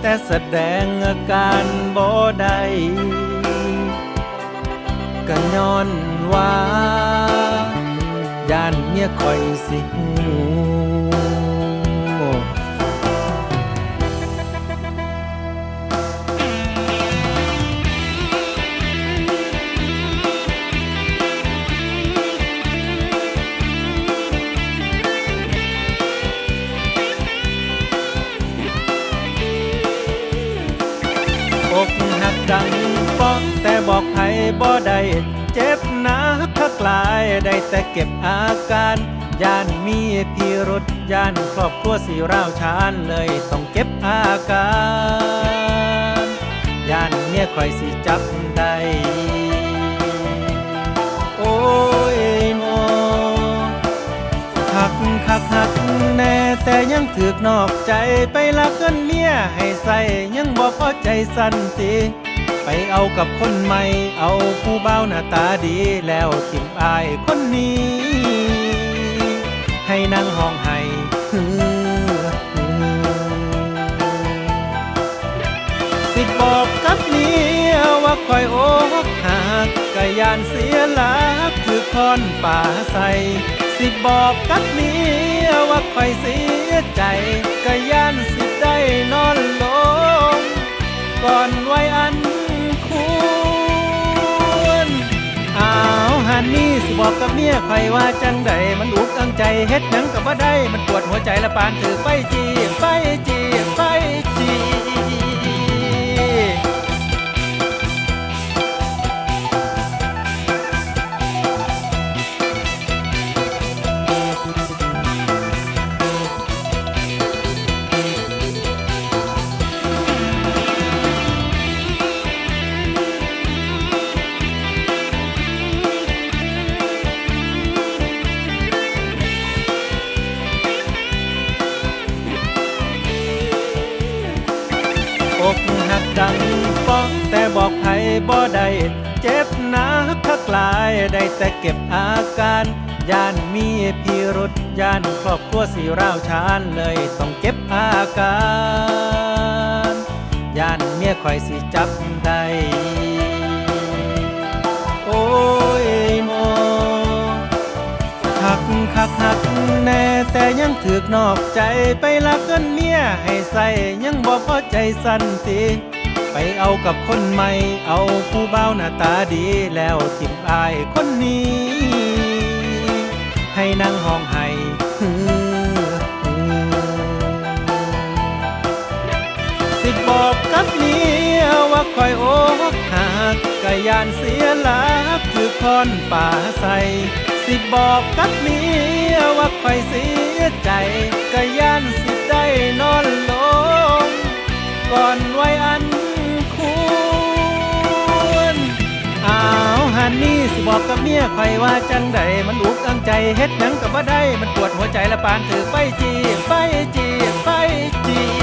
แต่แสดงอาการบ่ได้ก็ย้อนว่า ย่านเมียคอยสิหู บอกใครบ่ได้เจ็บหนักทักลายได้แต่เก็บอาการย่านมีพิรุษย่านครอบครัวสิร้าวชานเลยต้องเก็บอาการย่านเมียคอยสิจับได้โอ้ยโนหักหักหักแน่แต่ยังถือกนอกใจไปลักเงินเมียให้ใส่ยังบ่พอใจสันติ ไปเอากับคนใหม่ เอาผู้เบ้าหน้าตาดีแล้วทิมอายคนนี้ ให้นั่งห้องให้ฮือฮือสิบอกกับเมียว่าคอยอกหักกะยานเสียหลักคือคอนป่าใสสิบอกกับเมียว่าคอยเสียใจกะยานสิได้นอนลง สิบอกกับเมียใครว่าจังใดมันอุกอังใจเฮ็ดหยังกับว่าได้ มันปวดหัวใจละปานถือไฟจีไฟจีไฟ ดังป้องแต่บอกใครบ่ได้เจ็บหนักทักลายได้แต่เก็บอาการย่านมีพิรุษย่านครอบครัวสิร้าวชานเลยต้องเก็บอาการย่านเมียคอยสิจับได้โอ้ยโนหักหักหักแน่แต่ยังถือกนอกใจไปลักเงินเมียให้ใส่ยังบ่พอใจสันติ ไปเอากับคนใหม่ เอาผู้เบ้าหน้าตาดีแล้วทิมอายคนนี้ ให้นั่งห้องให้สิบอกกับเมียว่าคอยอกหักกะยานเสียหลักคือคอนป่าใสสิบอกกับเมียว่าคอยเสียใจกะยานสิได้นอนลง บอกกับเมียใครว่าจังใดมันอุกอังใจเฮ็ดหยังกับว่าได้ มันปวดหัวใจละปานถือไฟจีไฟจีไฟจี